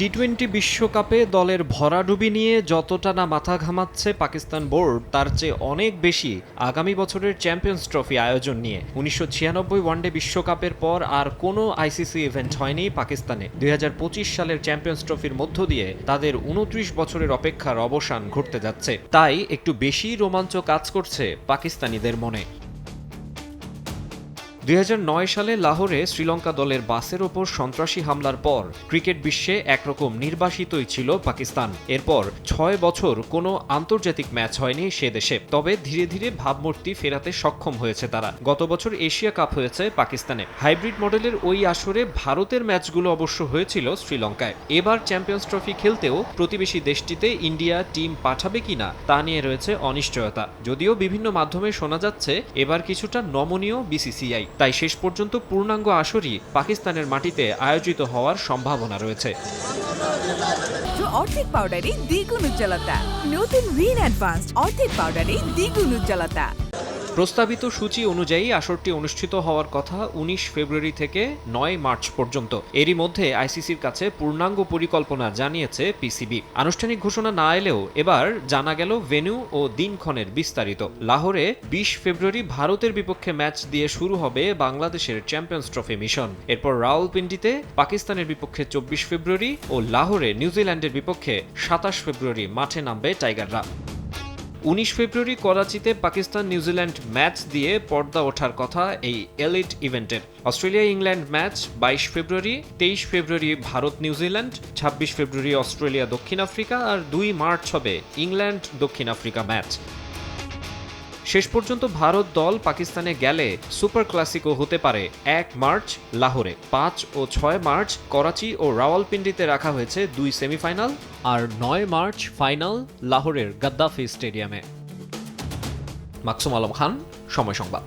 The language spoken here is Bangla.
টি টোয়েন্টি বিশ্বকাপে দলের ভরাডুবি নিয়ে যতটা না মাথা ঘামাচ্ছে পাকিস্তান বোর্ড, তার চেয়ে অনেক বেশি আগামী বছরের চ্যাম্পিয়ন্স ট্রফি আয়োজন নিয়ে। উনিশশো ছিয়ানব্বই ওয়ানডে বিশ্বকাপের পর আর কোনো আইসিসি ইভেন্ট হয়নি পাকিস্তানে। দুই হাজার পঁচিশ সালের চ্যাম্পিয়ন্স ট্রফির মধ্য দিয়ে তাদের উনত্রিশ বছরের অপেক্ষার অবসান ঘটতে যাচ্ছে। তাই একটু বেশি রোমাঞ্চ কাজ করছে পাকিস্তানিদের মনে। দুই হাজার নয় সালে লাহোরে শ্রীলঙ্কা দলের বাসের ওপর সন্ত্রাসী হামলার পর ক্রিকেট বিশ্বে একরকম নির্বাসিতই ছিল পাকিস্তান। এরপর ছয় বছর কোনো আন্তর্জাতিক ম্যাচ হয়নি সে দেশে। তবে ধীরে ধীরে ভাবমূর্তি ফেরাতে সক্ষম হয়েছে তারা। গত বছর এশিয়া কাপ হয়েছে পাকিস্তানে। হাইব্রিড মডেলের ওই আসরে ভারতের ম্যাচগুলো অবশ্য হয়েছিল শ্রীলঙ্কায়। এবার চ্যাম্পিয়ন্স ট্রফি খেলতেও প্রতিবেশী দেশটিতে ইন্ডিয়া টিম পাঠাবে কিনা তা নিয়ে রয়েছে অনিশ্চয়তা। যদিও বিভিন্ন মাধ্যমে শোনা যাচ্ছে, এবার কিছুটা নমনীয় বিসিসিআই। তাই শেষ পর্যন্ত পূর্ণাঙ্গ আসরই পাকিস্তানের মাটিতে আয়োজিত হওয়ার সম্ভাবনা রয়েছে। অর্ধেক পাউডারে দ্বিগুণ উজ্জ্বলতা। নতুন রিন অ্যাডভান্সড অর্ধেক পাউডারে দ্বিগুণ উজ্জ্বলতা। প্রস্তাবিত সূচি অনুযায়ী আসরটি অনুষ্ঠিত হওয়ার কথা উনিশ ফেব্রুয়ারি থেকে নয় মার্চ পর্যন্ত। এরই মধ্যে আইসিসির কাছে পূর্ণাঙ্গ পরিকল্পনা জানিয়েছে পিসিবি। আনুষ্ঠানিক ঘোষণা না এলেও এবার জানা গেল ভেন্যু ও দিনক্ষণের বিস্তারিত। লাহোরে বিশ ফেব্রুয়ারি ভারতের বিপক্ষে ম্যাচ দিয়ে শুরু হবে বাংলাদেশের চ্যাম্পিয়ন্স ট্রফি মিশন। এরপর রাওয়ালপিন্ডিতে পাকিস্তানের বিপক্ষে চব্বিশ ফেব্রুয়ারি ও লাহোরে নিউজিল্যান্ডের বিপক্ষে সাতাশ ফেব্রুয়ারি মাঠে নামবে টাইগাররা। উনিশ ফেব্রুয়ারি করাচিতে পাকিস্তান নিউজিল্যান্ড ম্যাচ দিয়ে পর্দা ওঠার কথা এই এলিট ইভেন্টের। অস্ট্রেলিয়া ইংল্যান্ড ম্যাচ বাইশ ফেব্রুয়ারি, তেইশ ফেব্রুয়ারি ভারত নিউজিল্যান্ড ছাব্বিশ ফেব্রুয়ারি অস্ট্রেলিয়া দক্ষিণ আফ্রিকা আর দুই মার্চ হবে ইংল্যান্ড দক্ষিণ আফ্রিকা ম্যাচ। শেষ পর্যন্ত ভারত দল পাকিস্তানে গেলে সুপার ক্লাসিকো হতে পারে এক মার্চ লাহোরে, পাঁচ ও ছয় মার্চ করাচি ও রাওয়ালপিন্ডিতে রাখা হয়েছে দুই সেমিফাইনাল আর নয় মার্চ ফাইনাল লাহোরের গাদ্দাফি স্টেডিয়ামে। মাকসুম আলম খান, সময় সংবাদ।